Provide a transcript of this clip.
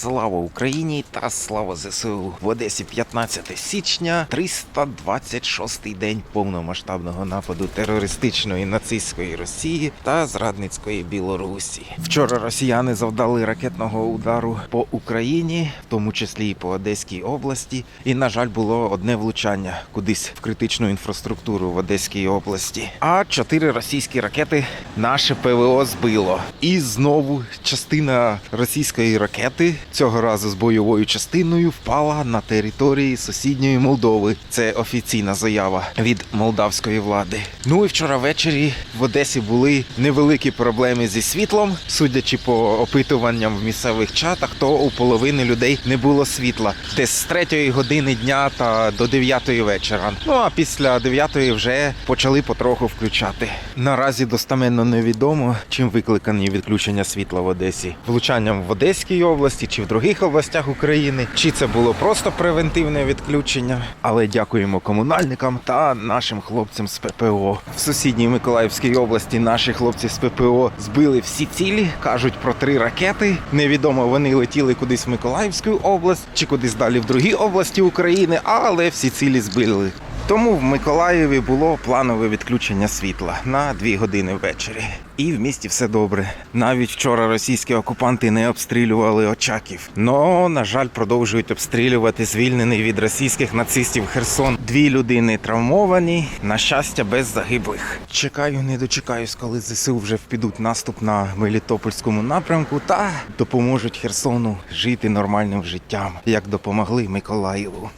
Слава Україні та слава ЗСУ в Одесі 15 січня, 326-й день повномасштабного нападу терористичної нацистської Росії та зрадницької Білорусі. Вчора росіяни завдали ракетного удару по Україні, в тому числі і по Одеській області. І на жаль, було одне влучання кудись в критичну інфраструктуру в Одеській області. А чотири російські ракети наше ПВО збило. І знову частина російської ракети цього разу з бойовою частиною впала на території сусідньої Молдови. Це офіційна заява від молдавської влади. Ну і вчора ввечері в Одесі були невеликі проблеми зі світлом. Судячи по опитуванням в місцевих чатах, то у половини людей не було світла десь з 3 години дня та до 9 вечора. Ну а після 9 вже почали потроху включати. Наразі достаменно невідомо, чим викликані відключення світла в Одесі. Влучанням в Одеській області чи в других областях України, чи це було просто превентивне відключення. Але дякуємо комунальникам та нашим хлопцям з ППО. В сусідній Миколаївській області наші хлопці з ППО збили всі цілі, кажуть про три ракети. Невідомо вони летіли кудись в Миколаївську область чи кудись далі в другі області України, але всі цілі збили. Тому в Миколаєві було планове відключення світла на дві години ввечері. І в місті все добре. Навіть вчора російські окупанти не обстрілювали очаків. Но, на жаль, продовжують обстрілювати звільнений від російських нацистів Херсон. Дві людини травмовані, на щастя, без загиблих. Чекаю, не дочекаюсь, коли ЗСУ вже впідуть наступ на Мелітопольському напрямку та допоможуть Херсону жити нормальним життям, як допомогли Миколаєву.